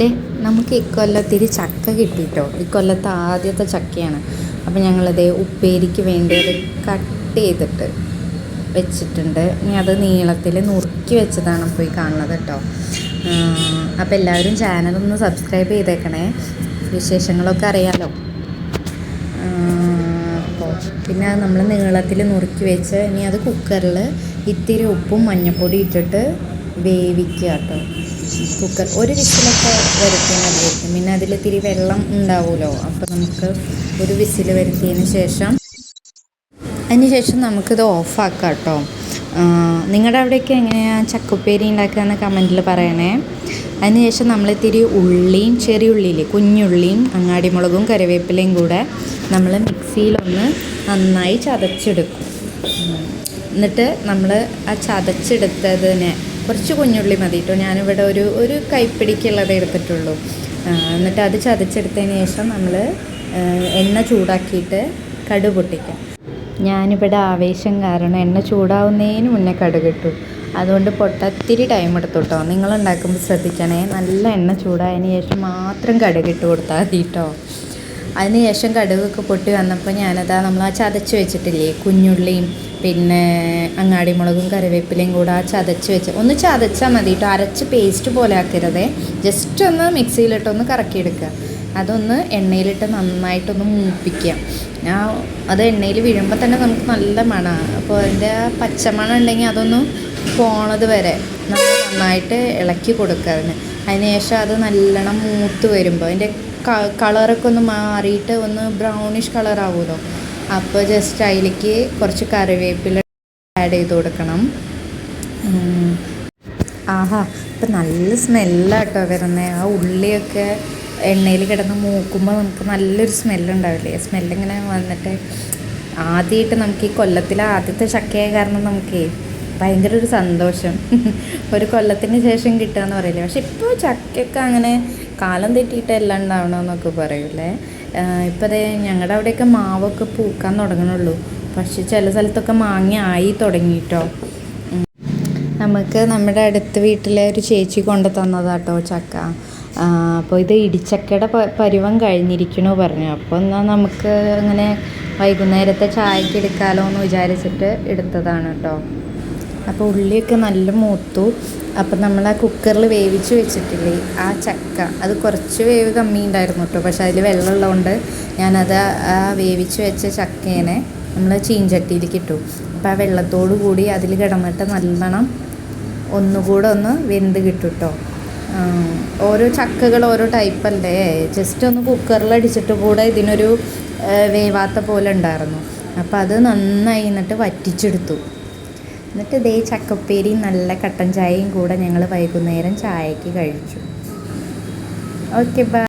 ദേ നമുക്ക് ഇക്കൊല്ലത്തിരി ചക്ക കിട്ടിയിട്ടോ ഇക്കൊല്ലത്തെ ആദ്യത്തെ ചക്കയാണ്. അപ്പോൾ ഞങ്ങളത് ഉപ്പേരിക്ക് വേണ്ടി അത് കട്ട് ചെയ്തിട്ട് വെച്ചിട്ടുണ്ട്. ഇനി അത് നീളത്തിൽ നുറുക്കി വെച്ചതാണ് പോയി കാണുന്നത് കേട്ടോ. അപ്പോൾ എല്ലാവരും ചാനലൊന്ന് സബ്സ്ക്രൈബ് ചെയ്തേക്കണേ. വിശേഷങ്ങളൊക്കെ അറിയാമല്ലോ അപ്പോൾ പിന്നെ അത് നമ്മൾ നീളത്തിൽ നുറുക്കി വെച്ച് ഇനി അത് കുക്കറിൽ ഇത്തിരി ഉപ്പും മഞ്ഞൾപ്പൊടി ഇട്ടിട്ട് വേവിക്കുക കേട്ടോ. കുക്കർ ഒരു വിസിലൊക്കെ വരുത്തിയാൽ മതിയായിരിക്കും. പിന്നെ അതിൽ തിരി വെള്ളം ഉണ്ടാവുമല്ലോ. അപ്പോൾ നമുക്ക് ഒരു വിസിൽ വരുത്തിയതിന് ശേഷം അതിന് ശേഷം നമുക്കിത് ഓഫാക്കാം കേട്ടോ. നിങ്ങളുടെ അവിടെയൊക്കെ എങ്ങനെയാണ് ചക്കുപ്പേരി ഉണ്ടാക്കുകയെന്ന് കമന്റിൽ പറയണേ. അതിന് ശേഷം നമ്മൾ ഇത്തിരി ഉള്ളിയും ചെറിയ ഉള്ളിയില്ലേ കുഞ്ഞുള്ളിയും അങ്ങാടിമുളകും കറിവേപ്പിലയും കൂടെ നമ്മൾ മിക്സിയിലൊന്ന് നന്നായി ചതച്ചെടുക്കും. എന്നിട്ട് നമ്മൾ ആ ചതച്ചെടുത്തതിനെ കുറച്ച് കുഞ്ഞുള്ളി മതി കേട്ടോ. ഞാനിവിടെ ഒരു ഒരു കൈപ്പിടിക്കുള്ളത് എടുത്തിട്ടുള്ളൂ. എന്നിട്ട് അത് ചതച്ചെടുത്തതിന് ശേഷം നമ്മൾ എണ്ണ ചൂടാക്കിയിട്ട് കടു പൊട്ടിക്കാം. ഞാനിവിടെ ആവേശം കാരണം എണ്ണ ചൂടാവുന്നതിന് മുന്നേ കടുകിട്ടു. അതുകൊണ്ട് പൊട്ടത്തിരി ടൈം എടുത്തു ഉണ്ടാക്കുമ്പോൾ ശ്രദ്ധിക്കണേ. നല്ല എണ്ണ ചൂടായതിന് ശേഷം മാത്രം കടുകിട്ട് കൊടുത്താൽ മതി കേട്ടോ. അതിന് ശേഷം കടുകൊക്കെ പൊട്ടി വന്നപ്പോൾ ഞാനതാ നമ്മൾ ആ ചതച്ച് വെച്ചിട്ടില്ലേ കുഞ്ഞുള്ളിയും പിന്നെ അങ്ങാടിമുളകും കറിവേപ്പിലയും കൂടെ ആ ചതച്ച് വെച്ച് ഒന്ന് ചതച്ചാൽ മതി കേട്ടോ അരച്ച് പേസ്റ്റ് പോലെ ആക്കരുതേ ജസ്റ്റ് ഒന്ന് മിക്സിയിലിട്ടൊന്ന് കറക്കിയെടുക്കുക. അതൊന്ന് എണ്ണയിലിട്ട് നന്നായിട്ടൊന്ന് മൂപ്പിക്കുക. ആ അത് എണ്ണയിൽ വീഴുമ്പോൾ തന്നെ നമുക്ക് നല്ല മണമാണ് അപ്പോൾ അതിന്റെ പച്ചമണം ഉണ്ടെങ്കിൽ അതൊന്ന് പോണത് വരെ നമ്മൾ നന്നായിട്ട് ഇളക്കി കൊടുക്കുക അതിന്. അതിന് ശേഷം അത് നല്ലോണം മൂത്ത് വരുമ്പോൾ അതിന്റെ കളറൊക്കെ ഒന്ന് മാറിയിട്ട് ഒന്ന് ബ്രൗണിഷ് കളർ ആവുമല്ലോ. അപ്പോൾ ജസ്റ്റ് അതിലേക്ക് കുറച്ച് കറിവേപ്പില ആഡ് ചെയ്ത് കൊടുക്കണം. ആഹാ ഇപ്പം നല്ല സ്മെല്ലാട്ടോ വരുന്നത് ആ ഉള്ളിയൊക്കെ എണ്ണയിൽ കിടന്ന് മൂക്കുമ്പോൾ നമുക്ക് നല്ലൊരു സ്മെല്ലുണ്ടാവില്ലേ സ്മെല്ലിങ്ങനെ വന്നിട്ട് ആദ്യമായിട്ട് നമുക്ക് ഈ കൊല്ലത്തിലെ ആദ്യത്തെ ചക്കയായ കാരണം നമുക്ക് ഭയങ്കര ഒരു സന്തോഷം. ഒരു കൊല്ലത്തിന് ശേഷം കിട്ടുക എന്ന് പറയില്ലേ. പക്ഷെ ഇപ്പോൾ ചക്കയൊക്കെ അങ്ങനെ കാലം തെറ്റിയിട്ട് എല്ലാം ഉണ്ടാവണമെന്നൊക്കെ പറയൂലേ. ഇപ്പോൾ അതേ ഞങ്ങളുടെ അവിടെയൊക്കെ മാവൊക്കെ പൂക്കാൻ തുടങ്ങണുള്ളൂ. പക്ഷെ ചില സ്ഥലത്തൊക്കെ മാങ്ങ ആയി തുടങ്ങിയിട്ടോ നമുക്ക് നമ്മുടെ അടുത്ത വീട്ടിലെ ഒരു ചേച്ചി കൊണ്ട് തന്നതാട്ടോ ചക്ക. അപ്പോൾ ഇത് ഇടിച്ചക്കയുടെ പരുവം കഴിഞ്ഞിരിക്കണു പറഞ്ഞു. അപ്പോൾ എന്നാൽ നമുക്ക് അങ്ങനെ വൈകുന്നേരത്തെ ചായക്ക് എടുക്കാമല്ലോ എന്ന് വിചാരിച്ചിട്ട് എടുത്തതാണ് കേട്ടോ. അപ്പോൾ ഉള്ളിയൊക്കെ നല്ല മൂത്തു. അപ്പം നമ്മൾ ആ കുക്കറിൽ വേവിച്ച് വെച്ചിട്ടില്ലേ ആ ചക്ക അത് കുറച്ച് വേവ് കമ്മി ഉണ്ടായിരുന്നു കേട്ടോ. പക്ഷെ അതിൽ വെള്ളമുള്ളതുകൊണ്ട് ഞാനത് ആ വേവിച്ച് വെച്ച ചക്കേനെ നമ്മൾ ചീഞ്ചട്ടിയിലേക്ക് ഇട്ടു. അപ്പോൾ ആ വെള്ളത്തോടു കൂടി അതിൽ കിടന്നിട്ട് നല്ലോണം ഒന്നുകൂടെ ഒന്ന് വെന്ത് കിട്ടും കേട്ടോ. ഓരോ ചക്കകൾ ഓരോ ടൈപ്പല്ലേ ജസ്റ്റ് ഒന്ന് കുക്കറിൽ അടിച്ചിട്ട് കൂടെ ഇതിനൊരു വേവാത്ത പോലെ ഉണ്ടായിരുന്നു. അപ്പോൾ അത് നന്നായി എന്നിട്ട് വറ്റിച്ചെടുത്തു. എന്നിട്ട് ഇതേ ചക്കപ്പേരി നല്ല കട്ടൻ ചായയും കൂടെ ഞങ്ങൾ വൈകുന്നേരം ചായക്ക് കഴിച്ചു. Okay bye